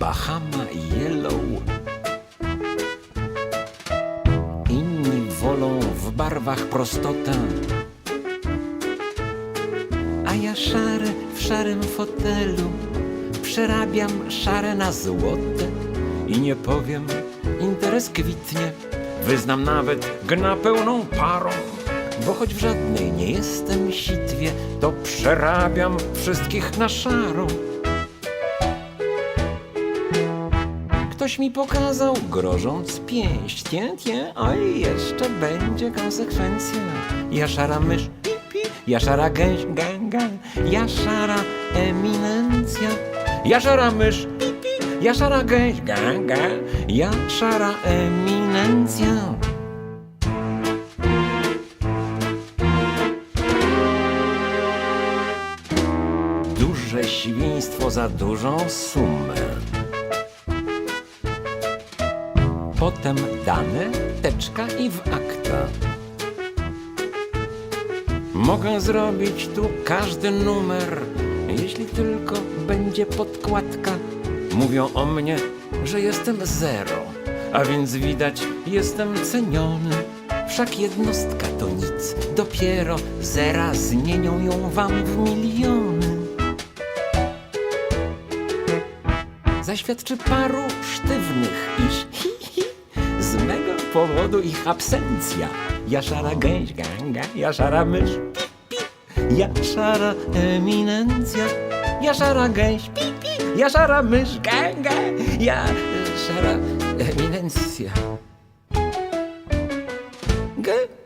Bahama Yellow. Inni wolą w barwach prostotę, a ja szary w szarym fotelu przerabiam szare na złote i nie powiem, interes kwitnie. Wyznam nawet gna pełną parą, bo choć w żadnej nie jestem sitwie, to przerabiam wszystkich na szaro. Ktoś mi pokazał, grożąc pięść, tię, tię, oj, jeszcze będzie konsekwencja. Ja szara mysz, pi, pi, ja szara gęś, gę, gę, ja szara eminencja. Ja szara mysz, pi, pi, ja szara gęś, gę, gę, ja szara eminencja. Duże świństwo za dużą sumę. Potem dane, teczka i w akta. Mogę zrobić tu każdy numer, jeśli tylko będzie podkładka. Mówią o mnie, że jestem zero, a więc widać, jestem ceniony. Wszak jednostka to nic, dopiero zera zmienią ją wam w miliony. zaświadczy paru sztywnych, iż powodu ich absencja. Ja szara gęś, ganga, ja szara mysz, pi, pi. ja szara eminencja, ja szara gęś, pi, pi. ja szara mysz, ganga, ja szara eminencja. Gęś.